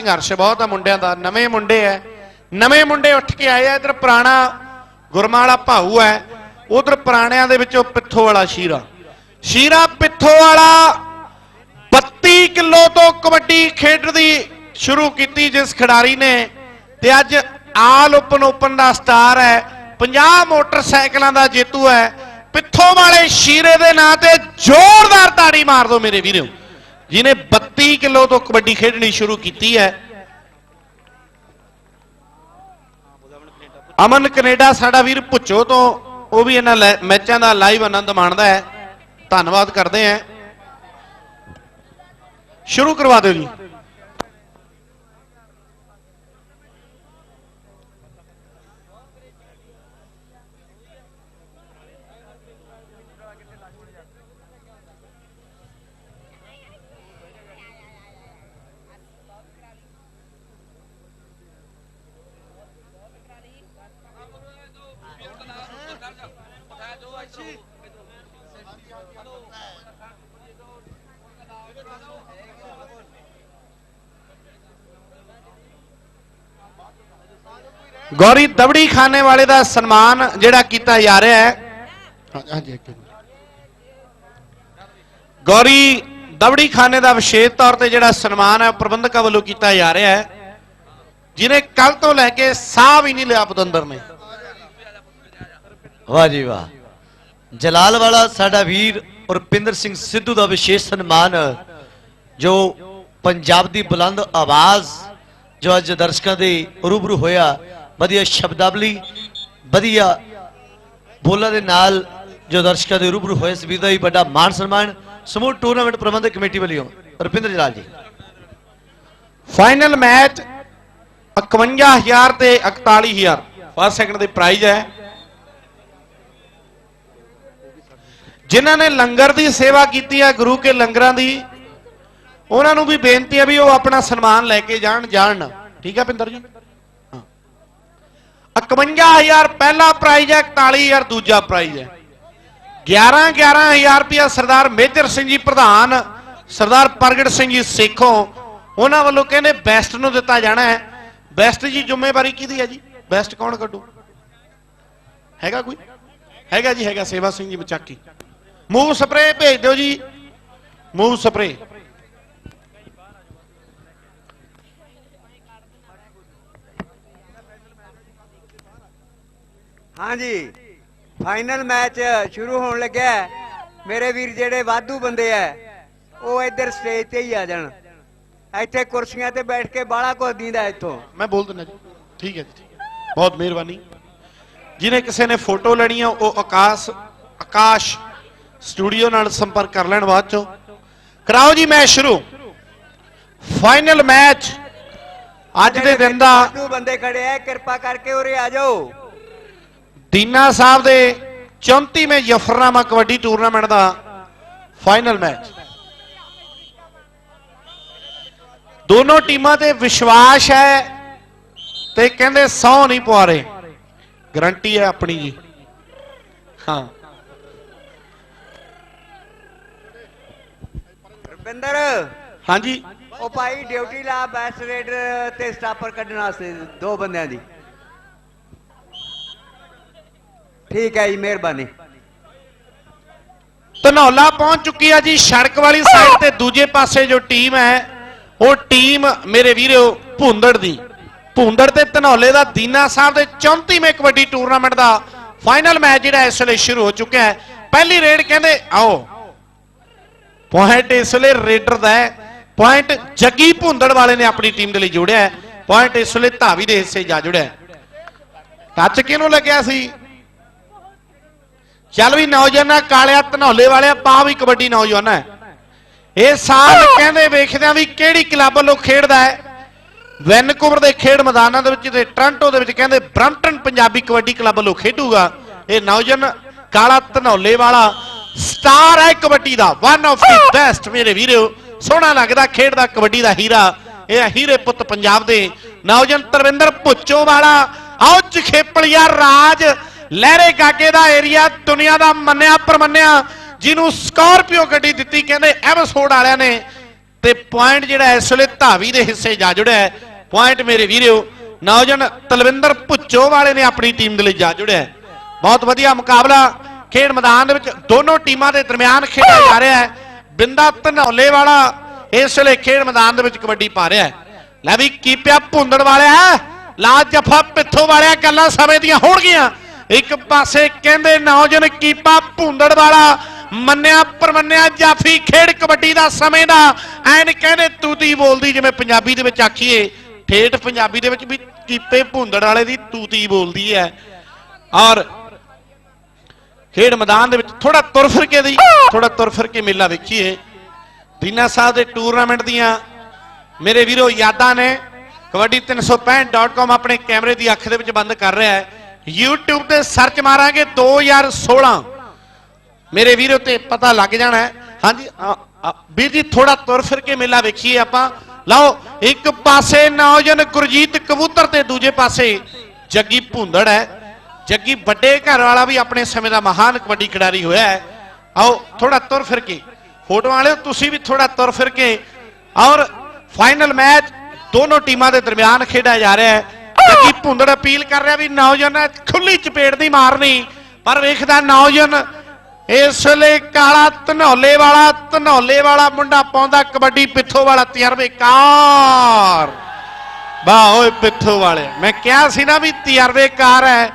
ਸੰਘਰਸ਼ ਬਹੁਤ ਆ, ਮੁੰਡਿਆਂ ਦਾ, ਨਵੇਂ ਮੁੰਡੇ ਐ। ਨਵੇਂ ਮੁੰਡੇ ਉੱਠ ਕੇ ਆਏ ਆ, ਇਧਰ ਪੁਰਾਣਾ ਗੁਰਮਾ ਭਾਊ ਐ, ਉਧਰ ਪੁਰਾਣਿਆਂ ਦੇ ਵਿੱਚੋਂ ਪਿੱਥੋ ਵਾਲਾ ਸ਼ੀਰਾ। ਸ਼ੀਰਾ ਪਿੱਥੋ ਵਾਲਾ 32 ਕਿਲੋ ਤੋਂ ਕਬੱਡੀ ਖੇਡਦੀ ਸ਼ੁਰੂ ਕੀਤੀ ਜਿਸ ਖਿਡਾਰੀ ਨੇ ਤੇ ਅੱਜ ਆਲ ਓਪਨ ਓਪਨ ਦਾ ਸਟਾਰ ਹੈ 50 ਮੋਟਰਸਾਈਕਲਾਂ ਦਾ ਜੇਤੂ ਹੈ ਪਿੱਥੋਂ ਵਾਲੇ ਸ਼ੀਰੇ ਦੇ ਨਾਂ ਤੇ ਜ਼ੋਰਦਾਰ ਤਾੜੀ ਮਾਰ ਦਿਓ ਮੇਰੇ ਵੀਰੋ। ਜਿਨੇ 32 ਕਿਲੋ ਤੋਂ ਕਬੱਡੀ ਖੇਡਣੀ ਸ਼ੁਰੂ ਕੀਤੀ ਹੈ ਅਮਨ ਕੈਨੇਡਾ ਸਾਡਾ ਵੀਰ ਭੁੱਚੋ ਤੋਂ ਉਹ ਵੀ ਇਹਨਾਂ ਲੈ- ਮੈਚਾਂ ਦਾ ਲਾਈਵ ਆਨੰਦ ਮਾਣਦਾ ਹੈ ਧੰਨਵਾਦ ਕਰਦੇ ਹਾਂ ਸ਼ੁਰੂ ਕਰਵਾ ਦਿਓ ਜੀ ਗੌਰੀ ਦਬੜੀ ਖਾਨੇ ਵਾਲੇ ਦਾ ਸਨਮਾਨ ਜਿਹੜਾ ਕੀਤਾ ਜਾ ਰਿਹਾ ਹੈ। ਹਾਂਜੀ। ਗੌਰੀ ਦਬੜੀ ਖਾਨੇ ਦਾ ਵਿਸ਼ੇਸ਼ ਤੌਰ ਤੇ ਜਿਹੜਾ ਸਨਮਾਨ ਹੈ ਪ੍ਰਬੰਧਕਾਂ ਵੱਲੋਂ ਕੀਤਾ ਜਾ ਰਿਹਾ ਹੈ। ਜਿਨੇ ਕੱਲ ਤੋਂ ਲੈ ਕੇ ਸਾਹ ਵੀ ਨਹੀਂ ਲਿਆ ਪਤੰਦਰ ਨੇ। ਵਾਹ ਜੀ ਵਾਹ। ਜਲਾਲ ਵਾਲਾ ਸਾਡਾ ਵੀਰ ਰੁਪਿੰਦਰ ਸਿੰਘ ਸਿੱਧੂ ਦਾ ਵਿਸ਼ੇਸ਼ ਸਨਮਾਨ ਜੋ ਪੰਜਾਬ ਦੀ ਬੁਲੰਦ ਆਵਾਜ਼ ਜੋ ਅੱਜ ਦਰਸ਼ਕਾਂ ਦੇ ਰੂਬਰੂ ਹੋਇਆ ਵਧੀਆ ਸ਼ਬਦਾਵਲੀ, ਵਧੀਆ ਬੋਲਾਂ ਦੇ ਨਾਲ ਜੋ ਦਰਸ਼ਕਾਂ ਦੇ ਰੂਬਰੂ ਹੋਏ ਇਸ ਦਾ ਹੀ ਵੱਡਾ ਮਾਣ ਸਨਮਾਨ, ਸਮੂਹ ਟੂਰਨਾਮੈਂਟ ਪ੍ਰਬੰਧਕ ਕਮੇਟੀ ਵੱਲੋਂ, ਰੁਪਿੰਦਰ ਜਲਾਲ ਜੀ। ਫਾਈਨਲ ਮੈਚ 51000 ਤੇ 41000 ਫਸਟ ਸੈਕਿੰਡ ਦੇ ਪ੍ਰਾਈਜ਼ ਹੈ। ਜਿਨ੍ਹਾਂ ਨੇ ਲੰਗਰ ਦੀ ਸੇਵਾ ਕੀਤੀ ਹੈ, ਗੁਰੂ ਕੇ ਲੰਗਰਾਂ ਦੀ, ਉਹਨਾਂ ਨੂੰ ਵੀ ਬੇਨਤੀ ਹੈ ਵੀ ਉਹ ਆਪਣਾ ਸਨਮਾਨ ਲੈ ਕੇ ਜਾਣ ਜਾਣ। ਠੀਕ ਹੈ ਪਿੰਦਰ ਜੀ? 51000 ਪਹਿਲਾ ਪ੍ਰਾਈਜ਼ ਹੈ 41000 ਦੂਜਾ ਪ੍ਰਾਈਜ਼ ਹੈ। 11 11000 ਰੁਪਇਆ ਸਰਦਾਰ ਮੇਜਰ ਸਿੰਘ ਜੀ ਪ੍ਰਧਾਨ, ਸਰਦਾਰ ਪ੍ਰਗਟ ਸਿੰਘ ਜੀ ਸੇਖੋਂ, ਉਹਨਾਂ ਵੱਲੋਂ ਕਹਿੰਦੇ ਬੈਸਟ ਨੂੰ ਦਿੱਤਾ ਜਾਣਾ ਹੈ। ਬੈਸਟ ਜੀ ਜ਼ਿੰਮੇਵਾਰੀ ਕਿਹਦੀ ਹੈ ਜੀ? ਬੈਸਟ ਕੌਣ ਕੱਢੂ? ਹੈਗਾ ਕੋਈ? ਹੈਗਾ ਜੀ, ਹੈਗਾ ਸੇਵਾ ਸਿੰਘ ਜੀ ਬਚਾਕੀ ਮੂਵ ਸਪਰੇ ਭੇਜ ਦਿਓ ਜੀ। ਮੂਵ ਸਪਰੇ ਹਾਂਜੀ। ਫਾਈਨਲ ਮੈਚ ਸ਼ੁਰੂ ਹੋਣ ਲੱਗਿਆ। ਮੇਰੇ ਵੀਰ ਜਿਹੜੇ ਵਾਧੂ ਬੰਦੇ ਐ ਉਹ ਇੱਧਰ ਸਟੇਜ ਤੇ ਹੀ ਆ ਜਾਣ। ਇੱਥੇ ਕੁਰਸੀਆਂ ਤੇ ਬੈਠ ਕੇ ਬਾਲਾ ਕੁਝ ਦੀਂਦਾ ਇੱਥੋਂ। ਮੈਂ ਬੋਲ ਦਿੰਦਾ ਜੀ। ਠੀਕ ਹੈ ਜੀ। ਠੀਕ ਹੈ ਬਹੁਤ ਮਿਹਰਬਾਨੀ। ਜਿਹਨੇ ਕਿਸੇ ਨੇ ਫੋਟੋ ਲੈਣੀ ਆ ਉਹ ਆਕਾਸ਼ ਆਕਾਸ਼ ਸਟੂਡੀਓ ਨਾਲ ਸੰਪਰਕ ਕਰ ਲੈਣ ਬਾਅਦ ਚੋਂ। ਕਰਾਓ ਜੀ ਮੈਚ ਸ਼ੁਰੂ। ਫਾਈਨਲ ਮੈਚ ਅੱਜ ਦੇ ਦਿਨ ਦਾ ਬੰਦੇ ਖੜੇ ਐ ਕਿਰਪਾ ਕਰਕੇ ਉਰੇ ਆ ਜਾਓ। ਦੀਨਾ ਸਾਹਿਬ ਦੇ 34ਵੇਂ ਜਫਰਨਾਮਾ ਕਬੱਡੀ ਟੂਰਨਾਮੈਂਟ ਦਾ ਫਾਈਨਲ ਮੈਚ। ਦੋਨੋਂ ਟੀਮਾਂ ਤੇ ਵਿਸ਼ਵਾਸ ਹੈ ਤੇ ਕਹਿੰਦੇ ਸੌ ਨਹੀਂ ਪਵਾ ਰਹੇ ਗਰੰਟੀ ਹੈ ਆਪਣੀ ਜੀ। ਹਾਂ। ਰਵਿੰਦਰ। ਹਾਂਜੀ। ਉਹ ਭਾਈ ਡਿਊਟੀ ਲਾ ਬੈਸਟ ਰੇਡਰ ਤੇ ਸਟਾਪਰ ਕੱਢਣ ਵਾਸਤੇ ਦੋ ਬੰਦਿਆਂ ਦੀ। ਠੀਕ ਹੈ ਜੀ, ਮਿਹਰਬਾਨੀ। ਧਨੌਲਾ ਪਹੁੰਚ ਚੁੱਕੀ ਆ ਜੀ, ਸੜਕ ਵਾਲੀ ਸਾਈਡ ਤੇ ਦੂਜੇ ਪਾਸੇ ਜੋ ਟੀਮ ਹੈ, ਉਹ ਟੀਮ ਮੇਰੇ ਵੀਰੋ ਭੁੰਦੜ ਦੀ। ਭੁੰਦੜ ਤੇ ਧਨੌਲੇ ਦਾ ਦੀਨਾ ਸਾਹਿਬ ਦੇ 34ਵੇਂ ਕਬੱਡੀ ਟੂਰਨਾਮੈਂਟ ਦਾ ਫਾਈਨਲ ਮੈਚ ਜਿਹੜਾ ਇਸ ਵੇਲੇ ਸ਼ੁਰੂ ਹੋ ਚੁੱਕਿਆ ਹੈ। ਪਹਿਲੀ ਰੇਡ ਕਹਿੰਦੇ, ਆਓ। ਪੁਆਇੰਟ ਇਸ ਵੇਲੇ ਰੇਡਰ ਦਾ ਹੈ। ਪੁਆਇੰਟ ਜੱਗੀ ਭੁੰਦੜ ਵਾਲੇ ਨੇ ਆਪਣੀ ਟੀਮ ਦੇ ਲਈ ਜੋੜਿਆ ਹੈ। ਪੁਆਇੰਟ ਇਸ ਵੇਲੇ ਧਾਵੀ ਦੇ ਹਿੱਸੇ ਜਾ ਜੁੜਿਆ ਟੱਚ ਕਿਹਨੂੰ ਲੱਗਿਆ ਸੀ? ਚੱਲ ਵੀ ਨੌਜਵਾਨਾਂ ਕਾਲਿਆ ਧਨੌਲੇ ਵਾਲਿਆ ਪਾ ਵੀ ਕਬੱਡੀ ਨੌਜਵਾਨ ਹੈ। ਇਹ ਸਾਲ ਕਹਿੰਦੇ ਵੇਖਦੇ ਆ ਵੀ ਕਿਹੜੀ ਕਲੱਬ ਵੱਲੋਂ ਖੇਡਦਾ ਹੈ। ਵੈਨਕੂਵਰ ਦੇ ਖੇਡ ਮੈਦਾਨਾਂ ਦੇ ਵਿੱਚ ਤੇ ਟ੍ਰਾਂਟੋ ਦੇ ਵਿੱਚ ਕਹਿੰਦੇ ਬ੍ਰੈਂਪਟਨ ਪੰਜਾਬੀ ਕਬੱਡੀ ਕਲੱਬ ਵੱਲੋਂ ਖੇਡੂਗਾ। ਇਹ ਨੌਜਵਾਨ ਕਾਲਾ ਧਨੌਲੇ ਵਾਲਾ ਸਟਾਰ ਹੈ ਕਬੱਡੀ ਦਾ। ਵਨ ਆਫ ਦੀ ਬੈਸਟ ਮੇਰੇ ਵੀਰੋ ਸੋਹਣਾ ਲੱਗਦਾ ਖੇਡਦਾ ਕਬੱਡੀ ਦਾ ਹੀਰਾ। ਇਹ ਹੀਰੇ ਪੁੱਤ ਪੰਜਾਬ ਦੇ। ਨੌਜਵਾਨ ਤਰਵਿੰਦਰ ਭੁੱਚੋ ਵਾਲਾ ਆਓ ਚਖੇਪਲੀਆ ਰਾਜ। ਲਹਿਰੇ ਕਾਕੇ ਦਾ ਏਰੀਆ ਦੁਨੀਆ ਦਾ ਮੰਨਿਆ ਪਰਮੰਨਿਆ, ਜਿਹਨੂੰ ਸਕਾਰਪੀਓ ਗੱਡੀ ਦਿੱਤੀ, ਕਹਿੰਦੇ ਐਮਸੋਡ ਵਾਲਿਆਂ ਨੇ। ਤੇ ਪੁਆਇੰਟ ਜਿਹੜਾ ਇਸ ਵੇਲੇ ਧਾਵੀ ਦੇ ਹਿੱਸੇ ਜਾ ਜੁੜਿਆ ਪੁਆਇੰਟ ਮੇਰੇ ਵੀਰਿਓ, ਨੌਜਵਾਨ ਤਲਵਿੰਦਰ ਭੁੱਚੋ ਵਾਲੇ ਨੇ ਆਪਣੀ ਟੀਮ ਦੇ ਲਈ ਜਾ ਜੁੜਿਆ ਬਹੁਤ ਵਧੀਆ ਮੁਕਾਬਲਾ, ਖੇਡ ਮੈਦਾਨ ਦੇ ਵਿੱਚ ਦੋਨੋਂ ਟੀਮਾਂ ਦੇ ਦਰਮਿਆਨ ਖੇਡਿਆ ਜਾ ਰਿਹਾ ਹੈ। ਬਿੰਦਾ ਧਨੌਲੇ ਵਾਲਾ ਇਸ ਵੇਲੇ ਖੇਡ ਮੈਦਾਨ ਦੇ ਵਿੱਚ ਕਬੱਡੀ ਪਾ ਰਿਹਾ ਹੈ। ਲੈ ਵੀ ਕੀਪਿਆ ਭੁੰਦੜ ਵਾਲਿਆ ਲਾ ਜਫਾ ਪਿੱਥੋਂ ਵਾਲਿਆ ਗੱਲਾਂ ਸਮੇਂ ਦੀਆਂ ਹੋਣਗੀਆਂ। ਇੱਕ ਪਾਸੇ ਕਹਿੰਦੇ ਨੌਜਵਾਨ ਕੀਪਾ ਭੁੰਦੜ ਵਾਲਾ, ਮੰਨਿਆ ਪਰਮੰਨਿਆ ਜਾਫੀ ਖੇਡ ਕਬੱਡੀ ਦਾ ਸਮੇਂ ਦਾ, ਐਨ ਕਹਿੰਦੇ ਤੂਤੀ ਬੋਲਦੀ ਜਿਵੇਂ ਪੰਜਾਬੀ ਦੇ ਵਿੱਚ ਆਖੀਏ, ਠੇਠ ਪੰਜਾਬੀ ਦੇ ਵਿੱਚ ਵੀ ਕੀਪੇ ਭੁੰਦੜ ਵਾਲੇ ਦੀ ਤੂਤੀ ਬੋਲਦੀ ਹੈ। ਔਰ ਖੇਡ ਮੈਦਾਨ ਦੇ ਵਿੱਚ ਥੋੜਾ ਤੁਰ ਫਿਰ ਕੇ ਦੀ ਥੋੜਾ ਤੁਰ ਫਿਰ ਕੇ ਮੇਲਾ ਵੇਖੀਏ। ਦੀਨਾ ਸਾਹਿਬ ਦੇ ਟੂਰਨਾਮੈਂਟ ਦੀਆਂ ਮੇਰੇ ਵੀਰੋ ਯਾਦਾਂ ਨੇ। ਕਬੱਡੀ 365.com ਆਪਣੇ ਕੈਮਰੇ ਦੀ ਅੱਖ ਦੇ ਵਿੱਚ ਬੰਦ ਕਰ ਰਿਹਾ ਹੈ। YouTube ਤੇ ਸਰਚ ਮਾਰਾਂਗੇ 2016 ਮੇਰੇ ਵੀਰੋ ਤੇ ਪਤਾ ਲੱਗ ਜਾਣਾ ਹੈ। ਹਾਂਜੀ ਵੀਰ ਜੀ ਥੋੜਾ ਤੁਰ ਫਿਰ ਕੇ ਮੇਲਾ ਵੇਖੀਏ ਆਪਾਂ। ਲਓ, ਇੱਕ ਪਾਸੇ ਨੌਜਨ ਗੁਰਜੀਤ ਕਬੂਤਰ ਤੇ ਦੂਜੇ ਪਾਸੇ ਜੱਗੀ ਭੁੰਦੜ ਹੈ। ਜੱਗੀ ਵੱਡੇ ਘਰ ਵਾਲਾ ਵੀ ਆਪਣੇ ਸਮੇਂ ਦਾ ਮਹਾਨ ਕਬੱਡੀ ਖਿਡਾਰੀ ਹੋਇਆ ਹੈ। ਆਓ ਥੋੜਾ ਤੁਰ ਫਿਰ ਕੇ। ਫੋਟੋ ਵਾਲਿਓ, ਤੁਸੀਂ ਵੀ ਥੋੜਾ ਤੁਰ ਫਿਰ ਕੇ। ਔਰ ਫਾਈਨਲ ਮੈਚ ਦੋਨੋਂ ਟੀਮਾਂ ਦੇ ਦਰਮਿਆਨ ਖੇਡਿਆ ਜਾ ਰਿਹਾ ਹੈ। ਜੱਗੀ ਭੁੰਦੜ ਅਪੀਲ ਕਰ ਰਿਹਾ ਵੀ ਨੌਜਵਾਨ ਖੁੱਲੀ ਚਪੇੜ ਦੀ ਮਾਰਨੀ, ਪਰ ਵੇਖਦਾ ਨੌਜਵਾਨ ਇਸ ਵੇਲੇ ਕਾਲਾ ਧਨੌਲੇ ਵਾਲਾ ਧਨੌਲੇ ਵਾਲਾ ਮੁੰਡਾ ਪਾਉਂਦਾ ਕਬੱਡੀ ਪਿੱਥੋ ਵਾਲਾ ਤਜਰਬੇਕਾਰ। ਵਾਹ, ਓਏ ਪਿੱਥੋਂ ਵਾਲੇ, ਮੈਂ ਕਿਹਾ ਸੀ ਨਾ ਵੀ ਤਜਰਬੇਕਾਰ ਹੈ,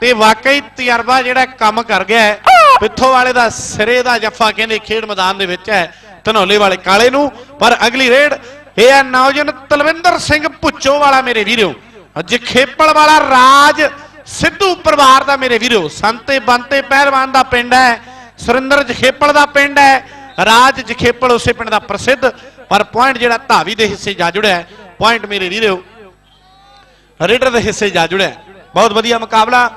ਤੇ ਵਾਕਈ ਤਜਰਬਾ ਜਿਹੜਾ ਕੰਮ ਕਰ ਗਿਆ ਪਿੱਥੋ ਵਾਲੇ ਦਾ ਸਿਰੇ ਦਾ ਜੱਫਾ ਕਹਿੰਦੇ ਖੇਡ ਮੈਦਾਨ ਦੇ ਵਿੱਚ ਹੈ, ਧਨੌਲੇ ਵਾਲੇ ਕਾਲੇ ਨੂੰ, ਪਰ ਅਗਲੀ ਰੇਡ, ਇਹ ਹੈ ਨੌਜਵਾਨ ਤਲਵਿੰਦਰ ਸਿੰਘ ਭੁੱਚੋ ਵਾਲਾ ਮੇਰੇ ਵੀਰੋ। ਜਖੇਪਲ ਵਾਲਾ ਰਾਜ ਸਿੱਧੂ ਪਰਿਵਾਰ ਦਾ ਮੇਰੇ ਵੀਰੋ, ਸੰਤੇ ਬੰਤੇ ਪਹਿਲਵਾਨ ਦਾ ਪਿੰਡ ਹੈ, ਸੁਰਿੰਦਰ ਜਖੇਪਲ ਦਾ ਪਿੰਡ ਹੈ, ਰਾਜ ਜਖੇਪਲ ਉਸੇ ਪਿੰਡ ਦਾ ਪ੍ਰਸਿੱਧ, ਪਰ ਪੁਆਇੰਟ ਜਿਹੜਾ ਧਾਵੀ ਦੇ ਹਿੱਸੇ ਜਾ ਜੁੜਿਆ ਪੁਆਇੰਟ ਮੇਰੇ ਵੀਰੋ ਰੇਡਰ ਦੇ ਹਿੱਸੇ ਜਾ ਜੁੜਿਆ ਬਹੁਤ ਵਧੀਆ ਮੁਕਾਬਲਾ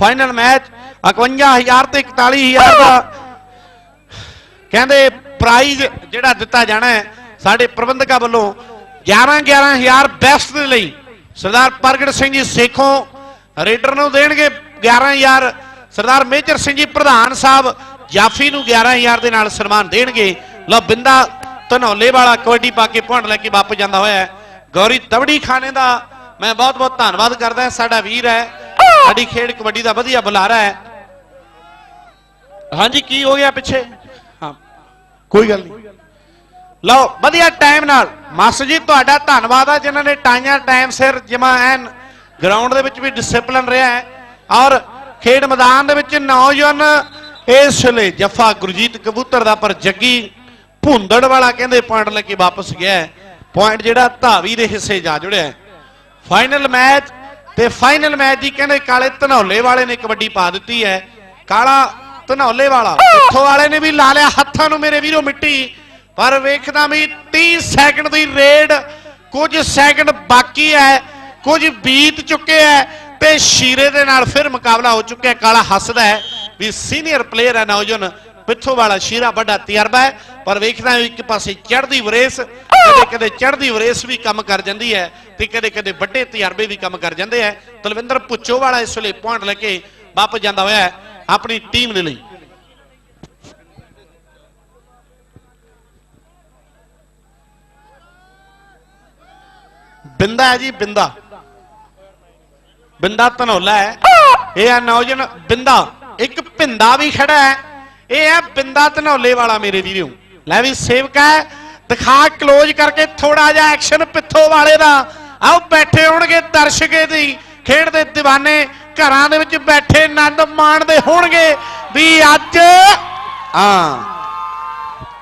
ਫਾਈਨਲ ਮੈਚ 51000 ਤੇ 41000 ਦਾ ਕਹਿੰਦੇ ਪ੍ਰਾਈਜ਼ ਜਿਹੜਾ ਦਿੱਤਾ ਜਾਣਾ ਹੈ, ਸਾਡੇ ਪ੍ਰਬੰਧਕਾਂ ਵੱਲੋਂ 11 11000 ਬੈਸਟ ਦੇ ਲਈ ਸਰਦਾਰ ਪ੍ਰਗਟ ਸਿੰਘ ਜੀ ਸੇਖੋਂ ਰੇਡਰ ਨੂੰ ਦੇਣਗੇ 11000 ਸਰਦਾਰ ਮੇਜਰ ਸਿੰਘ ਜੀ ਪ੍ਰਧਾਨ ਸਾਹਿਬ ਜਾਫੀ ਨੂੰ 11000 ਦੇ ਨਾਲ ਸਨਮਾਨ ਦੇਣਗੇ। ਲਓ ਬਿੰਦਾ ਧਨੌਲੇ ਵਾਲਾ ਕਬੱਡੀ ਪਾ ਕੇ ਪੁਆਇੰਟ ਲੈ ਕੇ ਵਾਪਸ ਜਾਂਦਾ ਹੋਇਆ ਗੌਰੀ ਤਵੜੀ ਖਾਨੇ ਦਾ ਮੈਂ ਬਹੁਤ ਬਹੁਤ ਧੰਨਵਾਦ ਕਰਦਾ ਸਾਡਾ ਵੀਰ ਹੈ। ਸਾਡੀ ਖੇਡ ਕਬੱਡੀ ਦਾ ਵਧੀਆ ਬੁਲਾਰਾ ਹੈ। ਹਾਂਜੀ ਕੀ ਹੋ ਗਿਆ ਪਿੱਛੇ? ਹਾਂ। ਕੋਈ ਗੱਲ ਨਹੀਂ। ਲਓ, ਵਧੀਆ ਟਾਈਮ ਨਾਲ। ਮਾਸਟਰ ਜੀ, ਤੁਹਾਡਾ ਧੰਨਵਾਦ ਆ, ਜਿਨ੍ਹਾਂ ਨੇ ਟਾਈਆਂ, ਟਾਈਮ ਸਿਰ ਜਮਾ ਐਨ ਗਰਾਊਂਡ ਦੇ ਵਿੱਚ ਵੀ ਡਿਸਪਲਿਨ ਰਿਹਾ ਹੈ। ਔਰ ਖੇਡ ਮੈਦਾਨ ਦੇ ਵਿੱਚ ਨੌਜਵਾਨ ਇਸ ਵੇਲੇ ਜਫਾ ਗੁਰਜੀਤ ਕਬੂਤਰ ਦਾ ਪਰ ਜੱਗੀ ਭੁੰਦੜ ਵਾਲਾ ਕਹਿੰਦੇ ਪੁਆਇੰਟ ਲੈ ਕੇ ਵਾਪਸ ਗਿਆ ਪੁਆਇੰਟ ਜਿਹੜਾ ਧਾਵੀ ਦੇ ਹਿੱਸੇ ਜਾ ਜੁੜਿਆ ਫਾਈਨਲ ਮੈਚ ਤੇ ਫਾਈਨਲ ਮੈਚ ਦੀ ਕਹਿੰਦੇ ਕਾਲੇ ਧਨੌਲੇ ਵਾਲੇ ਨੇ ਕਬੱਡੀ ਪਾ ਦਿੱਤੀ ਹੈ। ਕਾਲਾ ਧਨੌਲੇ ਵਾਲਾ, ਇੱਥੋਂ ਵਾਲੇ ਨੇ ਵੀ ਲਾ ਲਿਆ, ਹੱਥਾਂ ਨੂੰ ਮੇਰੇ ਵੀਰੋ ਮਿੱਟੀ। ਪਰ ਵੇਖਦਾ ਵੀ 30 ਸੈਕਿੰਡ ਦੀ ਰੇਡ, ਕੁਝ ਸੈਕਿੰਡ ਬਾਕੀ ਹੈ, ਕੁਝ ਬੀਤ ਚੁੱਕੇ ਹੈ, ਤੇ ਸ਼ੀਰੇ ਦੇ ਨਾਲ ਫਿਰ ਮੁਕਾਬਲਾ ਹੋ ਚੁੱਕਿਆ ਕਾਲਾ ਹੱਸਦਾ ਹੈ ਵੀ ਸੀਨੀਅਰ ਪਲੇਅਰ ਹੈ ਨੌਜਵਾਨ ਪਿੱਥੋਂ ਵਾਲਾ ਸ਼ੀਰਾ ਵੱਡਾ ਤਜਰਬਾ ਹੈ, ਪਰ ਵੇਖਦਾ ਵੀ ਇੱਕ ਪਾਸੇ ਚੜ੍ਹਦੀ ਵਰੇਸ, ਕਦੇ ਕਦੇ ਚੜ੍ਹਦੀ ਵਰੇਸ ਵੀ ਕੰਮ ਕਰ ਜਾਂਦੀ ਹੈ, ਤੇ ਕਦੇ ਕਦੇ ਵੱਡੇ ਤਜਰਬੇ ਵੀ ਕੰਮ ਕਰ ਜਾਂਦੇ ਹੈ। ਤਲਵਿੰਦਰ ਪੁੱਚੋ ਵਾਲਾ ਇਸ ਵੇਲੇ ਪੁਆਇੰਟ ਲੈ ਕੇ ਵਾਪਸ ਜਾਂਦਾ ਹੋਇਆ ਆਪਣੀ ਟੀਮ ਦੇ ਲਈ। ਬਿੰਦਾ ਹੈ ਜੀ, ਬਿੰਦਾ। ਬਿੰਦਾ ਧਨੋਲਾ ਹੈ। ਇਹ ਆ ਨੌਜਨ ਬਿੰਦਾ। ਇੱਕ ਭਿੰਦਾ ਵੀ ਖੜਾ ਹੈ। ਇਹ ਹੈ ਬਿੰਦਾ ਧਨੋਲੇ ਵਾਲਾ ਮੇਰੇ ਵੀਰੋ। ਲੈ ਵੀ ਸੇਵਕਾ ਦਿਖਾ ক্লোਜ਼ ਕਰਕੇ ਥੋੜਾ ਜਿਹਾ ਐਕਸ਼ਨ ਪਿੱਥੋ ਵਾਲੇ ਦਾ। ਆਓ ਬੈਠੇ ਹੋਣਗੇ ਦਰਸ਼ਕੇ ਦੀ ਖੇਡ ਦੇ دیਵਾਨੇ ਘਰਾਂ ਦੇ ਵਿੱਚ ਬੈਠੇ ਆਨੰਦ ਮਾਣਦੇ ਹੋਣਗੇ। ਵੀ ਅੱਜ, ਹਾਂ।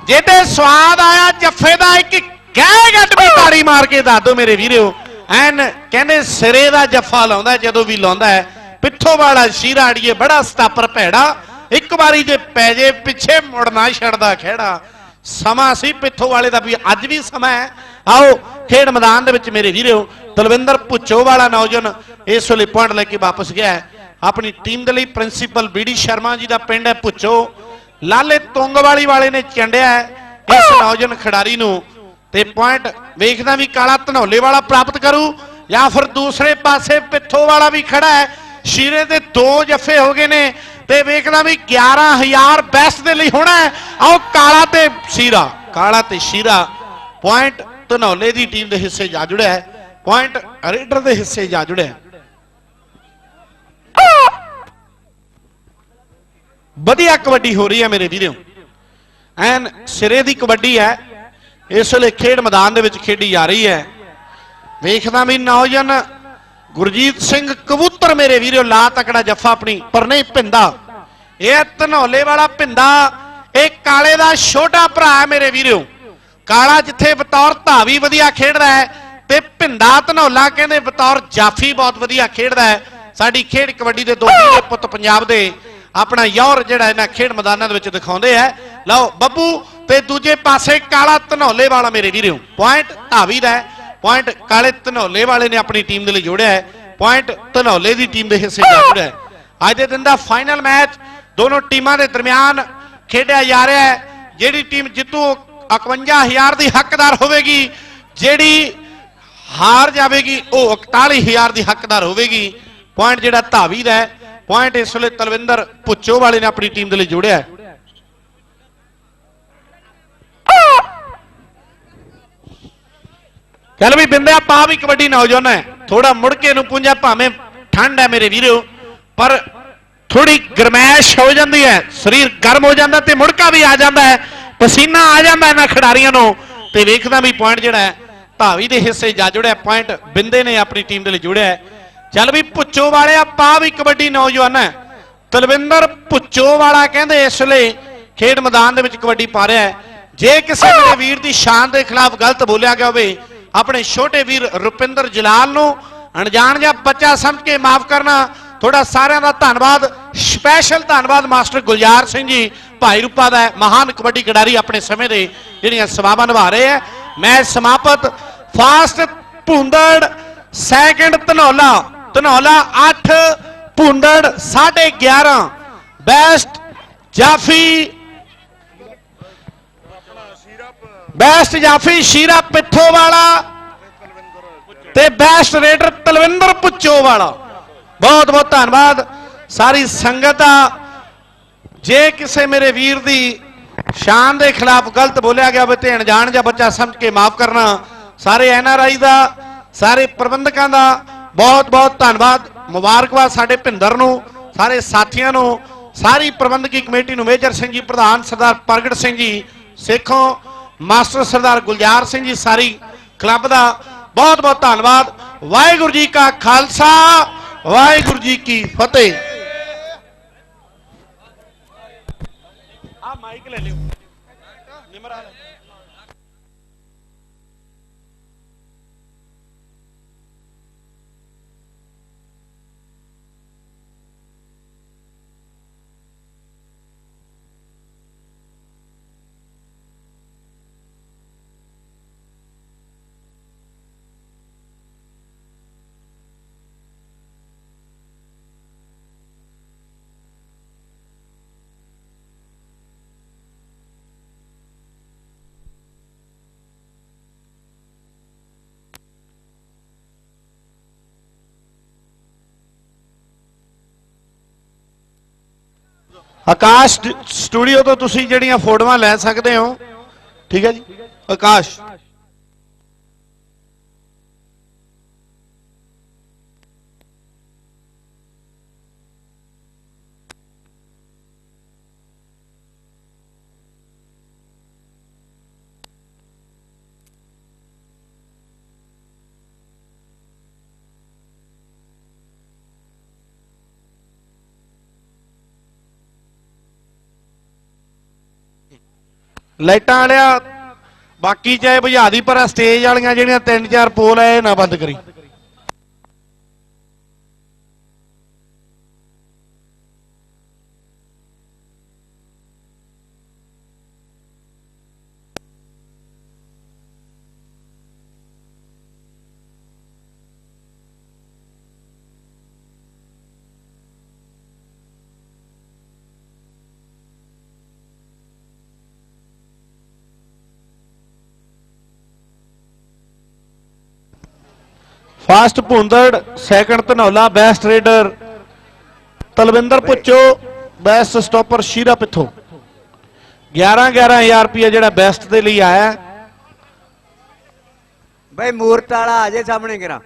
ਜਿਹਦੇ ਸਵਾਦ ਆਇਆ, ਜੱਫੇ ਦਾ ਇੱਕ ਕਹਿ ਗੱਡ ਵੀ ਤਾੜੀ ਮਾਰ ਕੇ ਦੱਸ ਦੋ ਮੇਰੇ ਵੀਰੋ। ਐਨ ਕਹਿੰਦੇ ਸਿਰੇ ਦਾ ਜੱਫਾ ਲਾਉਂਦਾ ਜਦੋਂ ਵੀ ਲਾਉਂਦਾ ਹੈ। ਪਿੱਥੋਂ ਵਾਲਾ ਸ਼ੀਰਾ ਬੜਾ ਸਤਾਪਰ ਭੈੜਾ। ਇੱਕ ਵਾਰੀ ਜੇ ਪੈ ਜੇ, ਪਿੱਛੇ ਮੁੜਨਾ ਛੱਡਦਾ ਖੇੜਾ ਸਮਾਂ ਸੀ ਪਿੱਥੋਂ ਵਾਲੇ ਦਾ ਵੀ, ਅੱਜ ਵੀ ਸਮਾਂ ਹੈ। ਆਓ, ਖੇਡ ਮੈਦਾਨ ਦੇ ਵਿੱਚ ਮੇਰੇ ਵੀਰੋ ਤਲਵਿੰਦਰ ਪੁੱਚੋ ਵਾਲਾ ਨੌਜਵਾਨ ਇਸ ਵੇਲੇ ਪੁਆਇੰਟ ਲੈ ਕੇ ਵਾਪਸ ਗਿਆ ਹੈ। ਆਪਣੀ ਟੀਮ ਦੇ ਲਈ ਪ੍ਰਿੰਸੀਪਲ ਬੀਡੀ ਸ਼ਰਮਾ ਜੀ ਦਾ ਪਿੰਡ ਹੈ ਪੁੱਚੋ ਲਾਲੇ ਤੁੰਗਵਾਲੀ ਵਾਲੇ ਨੇ ਚੰਡਿਆ ਇਸ ਨੌਜਵਾਨ ਖਿਡਾਰੀ ਨੂੰ। ਤੇ ਪੁਆਇੰਟ ਵੇਖਦਾ ਵੀ ਕਾਲਾ ਧਨੌਲੇ ਵਾਲਾ ਪ੍ਰਾਪਤ ਕਰੂ, ਜਾਂ ਫਿਰ ਦੂਸਰੇ ਪਾਸੇ ਪਿੱਥੋਂ ਵਾਲਾ ਵੀ ਖੜਾ ਹੈ, ਸ਼ੀਰੇ ਦੇ ਦੋ ਜੱਫੇ ਹੋ ਗਏ ਨੇ, ਤੇ ਵੇਖਦਾ ਵੀ 11000 ਬੈਸਟ ਦੇ ਲਈ ਹੋਣਾ ਹੈ। ਆਓ ਕਾਲਾ ਤੇ ਸ਼ੀਰਾ, ਕਾਲਾ ਤੇ ਸ਼ੀਰਾ ਪੁਆਇੰਟ ਧਨੌਲੇ ਦੀ ਟੀਮ ਦੇ ਹਿੱਸੇ ਜਾ ਜੁੜਿਆ ਹੈ ਪੁਆਇੰਟ ਰੇਡਰ ਦੇ ਹਿੱਸੇ ਜਾ ਜੁੜਿਆ ਵਧੀਆ ਕਬੱਡੀ ਹੋ ਰਹੀ ਹੈ ਮੇਰੇ ਵੀਰੋ। ਐਨ ਸਿਰੇ ਦੀ ਕਬੱਡੀ ਹੈ ਇਸ ਵੇਲੇ ਖੇਡ ਮੈਦਾਨ ਦੇ ਵਿੱਚ ਖੇਡੀ ਜਾ ਰਹੀ ਹੈ। ਵੇਖਦਾ ਵੀ ਨੌਜਵਾਨ ਗੁਰਜੀਤ ਸਿੰਘ ਕਬੂਤਰ ਮੇਰੇ ਵੀਰੋ ਲਾ ਤਕੜਾ ਜੱਫਾ ਆਪਣੀ ਪਰ ਨਹੀਂ ਪਿੰਦਾ। ਇਹ ਧਨੌਲੇ ਵਾਲਾ ਪਿੰਦਾ ਇਹ ਕਾਲੇ ਦਾ ਛੋਟਾ ਭਰਾ ਹੈ ਮੇਰੇ ਵੀਰੋ। ਕਾਲਾ ਜਿੱਥੇ ਬਤੌਰ ਧਾਵੀ ਵਧੀਆ ਖੇਡਦਾ ਹੈ ਤੇ ਪਿੰਦਾ ਧਨੌਲਾ ਕਹਿੰਦੇ ਬਤੌਰ ਜਾਫੀ ਬਹੁਤ ਵਧੀਆ ਖੇਡਦਾ ਹੈ। ਸਾਡੀ ਖੇਡ ਕਬੱਡੀ ਦੇ ਦੋ ਵੀਰੇ ਪੁੱਤ ਪੰਜਾਬ ਦੇ ਆਪਣਾ ਯੌਰ ਜਿਹੜਾ ਇਹਨਾਂ ਖੇਡ ਮੈਦਾਨਾਂ ਦੇ ਵਿੱਚ ਦਿਖਾਉਂਦੇ ਆ। ਲਓ ਬੱਬੂ, ਤੇ ਦੂਜੇ ਪਾਸੇ ਕਾਲਾ ਧਨੌਲੇ ਵਾਲਾ ਮੇਰੇ ਵੀਰੋ ਪੁਆਇੰਟ ਧਾਵੀ ਦਾ ਪੁਆਇੰਟ ਕਾਲੇ ਧਨੌਲੇ ਵਾਲੇ ਨੇ ਆਪਣੀ ਟੀਮ ਦੇ ਲਈ ਜੋੜਿਆ ਹੈ। ਪੁਆਇੰਟ ਧਨੌਲੇ ਦੀ ਟੀਮ ਦੇ ਹਿੱਸੇ ਜਾ ਜੁੜਿਆ ਹੈ। ਅੱਜ ਦੇ ਦਿਨ ਦਾ ਫਾਈਨਲ ਮੈਚ ਦੋਨੋਂ ਟੀਮਾਂ ਦੇ ਦਰਮਿਆਨ ਖੇਡਿਆ ਜਾ ਰਿਹਾ ਹੈ। ਜਿਹੜੀ ਟੀਮ ਜਿੱਤੂ 51000 ਦੀ ਹੱਕਦਾਰ ਹੋਵੇਗੀ। ਜਿਹੜੀ ਹਾਰ ਜਾਵੇਗੀ, ਉਹ 41000 ਦੀ ਹੱਕਦਾਰ ਹੋਵੇਗੀ। ਪੁਆਇੰਟ ਜਿਹੜਾ ਧਾਵੀ ਦਾ ਪੁਆਇੰਟ ਇਸ ਵੇਲੇ ਤਲਵਿੰਦਰ ਪੁੱਚੋ ਵਾਲੇ ਨੇ ਆਪਣੀ ਟੀਮ ਦੇ ਲਈ ਜੋੜਿਆ ਹੈ। ਚੱਲ ਵੀ ਬਿੰਦਿਆ ਪਾ ਵੀ ਕਬੱਡੀ ਨੌਜਵਾਨ ਹੈ। ਥੋੜਾ ਮੁੜ ਕੇ ਨੂੰ ਪੁੰਜਾ ਭਾਵੇਂ ਠੰਡ ਹੈ ਮੇਰੇ ਵੀਰੋ, ਪਰ ਥੋੜੀ ਗਰਮੈਸ਼ ਹੋ ਜਾਂਦੀ ਹੈ, ਸਰੀਰ ਗਰਮ ਹੋ ਜਾਂਦਾ ਤੇ ਮੁੜਕਾ ਵੀ ਆ ਜਾਂਦਾ ਹੈ, ਪਸੀਨਾ ਆ ਜਾਂਦਾ ਇਹਨਾਂ ਖਿਡਾਰੀਆਂ ਨੂੰ। ਤੇ ਵੇਖਦਾ ਵੀ ਪੁਆਇੰਟ ਜਿਹੜਾ ਹੈ, ਧਾਵੀ ਦੇ ਹਿੱਸੇ ਜਾ ਜੁੜਿਆ ਪੁਆਇੰਟ ਬਿੰਦੇ ਨੇ ਆਪਣੀ ਟੀਮ ਦੇ ਲਈ ਜੁੜਿਆ ਚੱਲ ਵੀ ਪੁੱਚੋ ਵਾਲਿਆ ਪਾ ਵੀ ਕਬੱਡੀ ਨੌਜਵਾਨ ਹੈ। ਤਲਵਿੰਦਰ ਪੁੱਚੋ ਵਾਲਾ ਕਹਿੰਦੇ ਇਸ ਵੇਲੇ ਖੇਡ ਮੈਦਾਨ ਦੇ ਵਿੱਚ ਕਬੱਡੀ ਪਾ ਰਿਹਾ ਹੈ। ਜੇ ਕਿਸੇ ਮੇਰੇ ਵੀਰ ਦੀ ਸ਼ਾਨ ਦੇ ਖਿਲਾਫ ਗਲਤ ਬੋਲਿਆ ਗਿਆ ਹੋਵੇ ਆਪਣੇ ਛੋਟੇ ਵੀਰ ਰੁਪਿੰਦਰ ਜਲਾਲ ਨੂੰ ਅਣਜਾਣ ਜਾਂ ਬੱਚਾ ਸਮਝ ਕੇ ਮਾਫ ਕਰਨਾ, ਤੁਹਾਡਾ ਸਾਰਿਆਂ ਦਾ ਧੰਨਵਾਦ। ਸਪੈਸ਼ਲ ਧੰਨਵਾਦ ਮਾਸਟਰ ਗੁਲਜ਼ਾਰ ਸਿੰਘ ਜੀ, ਭਾਈ ਰੂਪਾ ਦਾ ਮਹਾਨ ਕਬੱਡੀ ਖਿਡਾਰੀ ਆਪਣੇ ਸਮੇਂ ਦੇ ਜਿਹੜੀਆਂ ਸੇਵਾਵਾਂ ਨਿਭਾ ਰਹੇ ਹੈ। ਮੈਚ ਸਮਾਪਤ, first Bhundar second Dhanaula Dhanaula 8 Bhundar 11.5 best ਜਾਫੀ ਬੈਸਟ ਜਾਫੀ ਸ਼ੀਰਾ ਪਿੱਠੋ ਵਾਲਾ ਤੇ ਬੈਸਟ ਰੇਡਰ ਤਲਵਿੰਦਰ ਪੁੱਚੋ ਵਾਲਾ ਬਹੁਤ ਬਹੁਤ ਧੰਨਵਾਦ। ਸਾਰੀ ਸੰਗਤ ਦਾ ਜੇ ਕਿਸੇ ਮੇਰੇ ਵੀਰ ਦੀ ਸ਼ਾਨ ਦੇ ਖਿਲਾਫ ਗਲਤ ਬੋਲਿਆ ਗਿਆ ਹੋਵੇ ਤੇ ਅਣਜਾਣ ਜਾਂ ਬੱਚਾ ਸਮਝ ਕੇ ਮਾਫ ਕਰਨਾ, ਸਾਰੇ ਐਨ ਆਰ ਆਈ ਦਾ, ਸਾਰੇ ਪ੍ਰਬੰਧਕਾਂ ਦਾ ਬਹੁਤ ਬਹੁਤ ਧੰਨਵਾਦ। ਮੁਬਾਰਕਬਾਦ ਸਾਡੇ ਭਿੰਦਰ ਨੂੰ, ਸਾਰੇ ਸਾਥੀਆਂ ਨੂੰ, ਸਾਰੀ ਪ੍ਰਬੰਧਕੀ ਕਮੇਟੀ ਨੂੰ, ਮੇਜਰ ਸਿੰਘ ਜੀ, ਪ੍ਰਧਾਨ ਸਰਦਾਰ ਪ੍ਰਗਟ ਸਿੰਘ ਜੀ, ਸੇਖੋਂ ਮਾਸਟਰ ਸਰਦਾਰ ਗੁਲਜ਼ਾਰ ਸਿੰਘ ਜੀ ਸਾਰੀ ਕਲੱਬ ਦਾ ਬਹੁਤ ਬਹੁਤ ਧੰਨਵਾਦ। ਵਾਹਿਗੁਰੂ ਜੀ ਕਾ ਖਾਲਸਾ, ਵਾਹਿਗੁਰੂ ਜੀ ਕੀ ਫਤਿਹ। ਆਕਾਸ਼ ਸਟੂਡੀਓ ਤੋਂ ਤੁਸੀਂ ਜਿਹੜੀਆਂ ਫੋਟੋਆਂ ਲੈ ਸਕਦੇ ਹੋ ਠੀਕ ਹੈ ਜੀ? ਆਕਾਸ਼। ਲਾਈਟਾਂ ਵਾਲਿਆ, ਬਾਕੀ ਚਾਹੇ ਬੁਝਾ ਦੀ, ਪਰ ਸਟੇਜ ਵਾਲੀਆਂ ਜਿਹੜੀਆਂ ਤਿੰਨ ਚਾਰ ਪੋਲ ਐ ਇਹ ਨਾ ਬੰਦ ਕਰੀ। First Bhundar second Dhanaula best raider Talwinder Puchcho best stopper Shira Pittho. 11 11000 ਰੁਪਏ ਜਿਹੜਾ ਬੈਸਟ ਦੇ ਲਈ ਆਇਆ। ਬਈ ਮੂਰਤ ਵਾਲਾ ਆ ਜੇ ਸਾਹਮਣੇ ਕਰਾਂ